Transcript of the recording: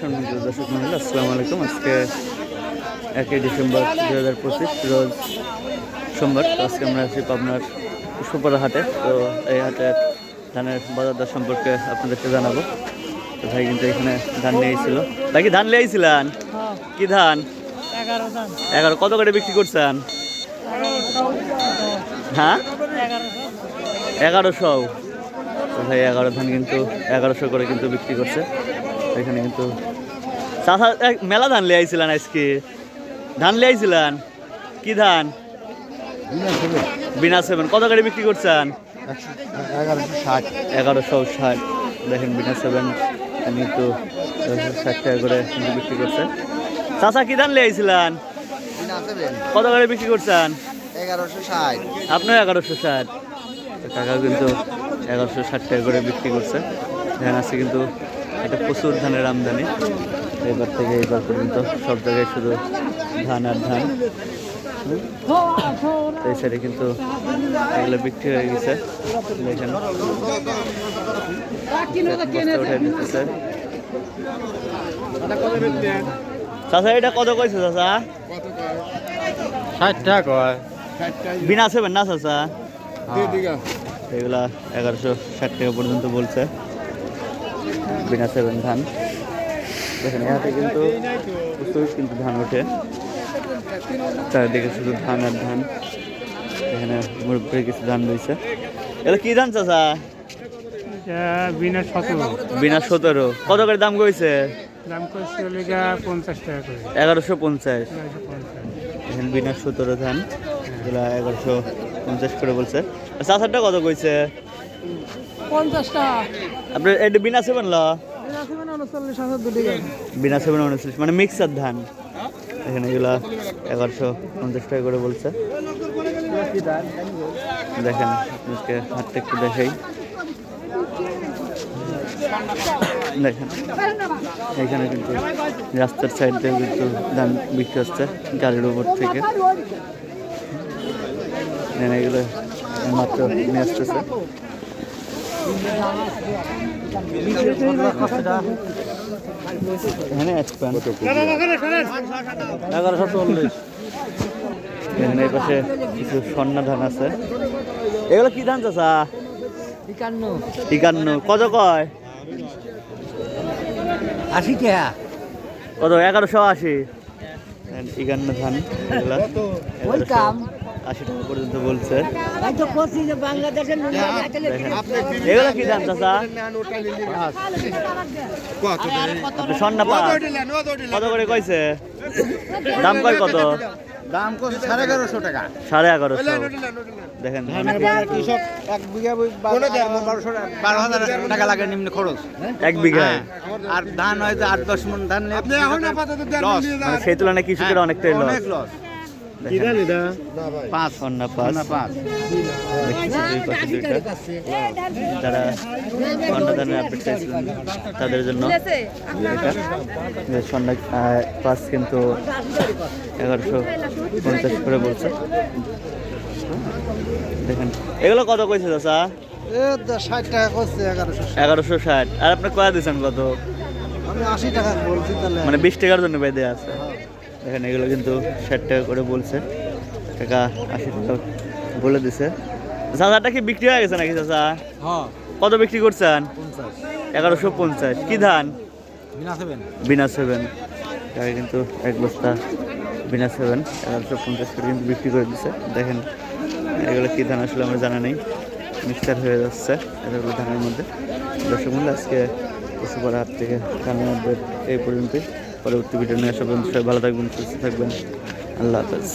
সম্মানিত দর্শক মন্ডল আসসালামু আলাইকুম। আজকে একই ডিসেম্বর দু হাজার পঁচিশ রোজ সোমবার। আজকে আমরা আছি পাবনার পুষ্পপাড়া হাটে। তো এই হাটের ধানের বাজার দর সম্পর্কে আপনাদেরকে জানাব। তো ভাই কিন্তু এখানে ধান নিয়েছিল ভাই কি ধান নিয়েছিলেন কি ধান? এগারো কত করে বিক্রি করছেন? হ্যাঁ? এগারোশো। ভাই এগারো ধান কিন্তু এগারোশো করে কিন্তু বিক্রি করছে। এখানে কিন্তু চাষা মেলা ধান লিয়ে আইছিলেন আজকে। ধান লিয়ে আইছিলেন? কি ধান? বিনা সেভেন কত করে বিক্রি করছেন? এগারোশো ষাট। এগারোশো ষাট দেখেন বিনা সেভেন কিন্তু ষাট টাকা করে বিক্রি করছে চাষা কি ধান লিয়ে আইছিলেন? কত করে বিক্রি করছেন? এগারোশো ষাট আপনিও এগারোশো ষাট। তো কাকাও কিন্তু এগারোশো ষাট টাকা করে বিক্রি করছে। ধান আছে কিন্তু এটা প্রচুর ধানের আমদানি। এবার থেকে এবার পর্যন্ত সব জায়গায় শুধু ধান আর ধান। এই সাইডে কিন্তু এগুলো বিক্রি হয়ে গেছে। দেখেন। চাচা এটা কত কইছে চাচা? ষাট টাকা কয়? বিনা সেভেন না চাচা? এগুলা এগারোশো ষাট টাকা পর্যন্ত বলছে। বিনা সেভেন ধান। দেখেন এহাতে কিন্তু প্রচুর কিন্তু ধান ওঠে। চারিদিকে শুধু ধান আর ধান। এখানে মুরব্বী কিছু ধান রয়েছে। এটা কি ধান চাচা? বিনা সতেরো। বিনা সতেরো। কত করে দাম কইছে? দাম লিগা পঞ্চাশ টাকা করে। এগারোশো পঞ্চাশ। এখানে বিনা সতেরো ধান। এগুলা এগারোশো পঞ্চাশ করে বলছে। চাচারটা কত কইছে? পঞ্চাশ টাকা আপনার এটা বিনা সেভেন ল বিনা সেভেন উনচল্লিশ মানে মিক্সার ধান। এখানে এগুলা এগারোশো পঞ্চাশ টাকা করে বলছে। দেখেন, আজকে হাতটা একটু দেখাই। দেখেন, এখানে কিন্তু রাস্তার সাইড দিয়ে কিন্তু ধান বিক্রি হচ্ছে গাড়ির উপর থেকে। এগুলো মাত্র নিয়ে আসতেছে। এখানে এগারোশো চল্লিশ। এখানে এই পাশে কিছু স্বর্ণা ধান আছে। এগুলো কি ধান চাষা একান্ন। কত কয়? আশি টাকা। কত? এগারোশো আশি। একান্ন ধান। এগুলা. আশি টাকা পর্যন্ত বলছে এগুলো কি পাঁচ কত করে কইছে দাম কয় কত দাম করছে সাড়ে এগারোশো টাকা সাড়ে এগারোশো দেখেন কৃষক এক বিঘা বারোশো বারো হাজার টাকা লাগে নিম্ন খরচ এক বিঘায় আর ধান হয়তো আট দশ মন ধান মানে সেই তুলনায় কৃষকের অনেকটাই লস পাঁচ স্বর্ণা পাঁচ। পাঁচ। দেখতেছি দুই পাশে দুইটা। যারা সন্ধ্যাদানের আপডেট চাইছিলেন তাদের জন্য। সন্ধ্যা পাঁচ কিন্তু এগারোশো পঞ্চাশ করে বলছে। দেখেন এগুলো কত কইছে চাচা? ষাট টাকা করছে এগারোশো এগারোশো ষাট। আর আপনি কয়া দিয়েছেন কত? আমি আশি টাকা বলছি তাহলে। মানে বিশ টাকার জন্য বেঁধে আছে। দেখেন এগুলো কিন্তু ষাট টাকা করে বলছে। টাকা আশি টাকা বলে দিছে। চাচাটা কি বিক্রি হয়ে গেছে নাকি চাচা? হ্যাঁ। কত বিক্রি করছেন? এগারোশো পঞ্চাশ। কি ধান? বিনা সেভেন। টাকা কিন্তু এক বস্তা বিনা সেভেন। এগারোশো পঞ্চাশ করে কিন্তু বিক্রি করে দিচ্ছে দেখেন এগুলো কী ধান আসলে আমার জানা নেই। মিক্সচার হয়ে যাচ্ছে এগুলো ধানের মধ্যে। দর্শক মূল্য আজকে পশুপাড়া হাত থেকে ধানের মধ্যে এই পর্যন্তই। পরবর্তী ভিডিও নিয়ে আসবেন সবাই ভালো থাকবেন সুস্থ থাকবেন। আল্লাহ হাফেজ।